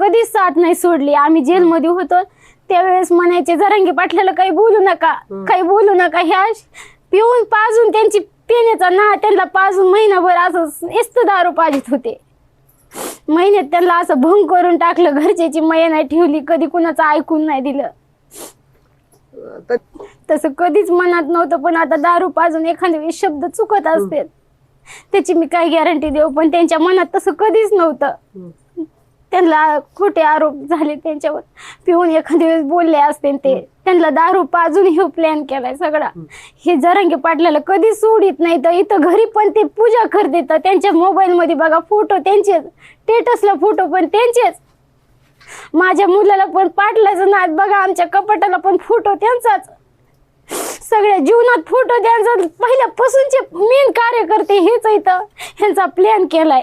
कधीच साथ नाही सोडली. आम्ही जेलमध्ये होतो. त्यावेळेस म्हणायचे जरांगी पाटलाला काही बोलू नका. काही बोलू नका. ह्या पिऊन पाजून त्यांची पिण्याचा ना त्यांना पाजून महिनाभर असं नुसतं दारू पाजित होते. महिन्यात त्यांना असं भंग करून टाकलं. घरच्याची मया नाही ठेवली. कधी कुणाचं ऐकून नाही दिलं. तसं कधीच मनात नव्हतं पण आता दारू पाजून एखाद्या वेळेस शब्द चुकत असते त्याची मी काय गॅरंटी देऊ पण त्यांच्या मनात तसं कधीच नव्हतं. त्यांना खोटे आरोप झाले त्यांच्यावर. पिऊन एखाद्या वेळेस बोलले असते ते. त्यांना दारू पाजून हे प्लॅन केलाय सगळा. हे जरांगे पाटलाला कधीच सोडित नाही तर इथं घरी पण ते पूजा करते तर त्यांच्या मोबाईल मध्ये बघा फोटो त्यांचेच. स्टेटसला फोटो पण त्यांचेच. माझ्या मुलाला पण पाटलाचं नाद बघा आमच्या कपाटाला पण फोटो त्यांचाच. सगळ्या जीवनात फोटो त्यांचा. पहिल्यापासूनचे मेन कार्यकर्ते हेच इथं. ह्यांचा प्लॅन केलाय.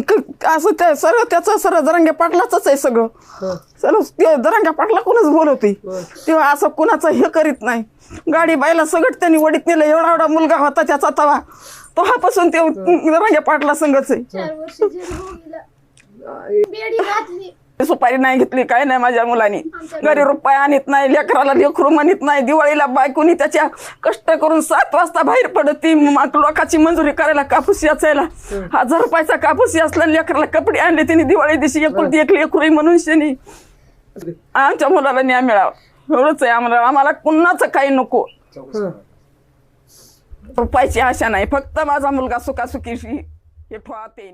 क- असं ते सर्व त्याचं सर्व दरंग्या पाटलाच आहे सगळं. हं. सर्व ते दरंग्या पाटला कोणच बोलवते. तेव्हा असं कुणाचं हे करीत नाही. गाडी बायला सगळं त्यांनी वडीत नेलं. एवढा एवढा मुलगा होता त्याचा तवा. तेव्हापासून ते दरंग्या पाटला संघच आहे. चार वर्ष बेडी घातली. सुपारी नाही घेतली काय नाही माझ्या मुलांनी. घरी रुपये आणत नाही लेकराला लेकरू म्हणत नाही दिवाळीला बायकोनी त्याच्या कष्ट करून सात वाजता बाहेर पडती. लोकांची मंजुरी करायला कापूस याचायला. हजार रुपयाचा कापूस याचला लेकराला कपडे आणले तिने दिवाळी दिवशी एकुलती एक लेकरू म्हणून शनी. आमच्या मुलाला न्याय मिळावा. एवढंच आहे आम्हाला. आम्हाला कुणाचं काही नको. रुपयाची आशा नाही. फक्त माझा मुलगा सुखासुखी हे ठेवा ते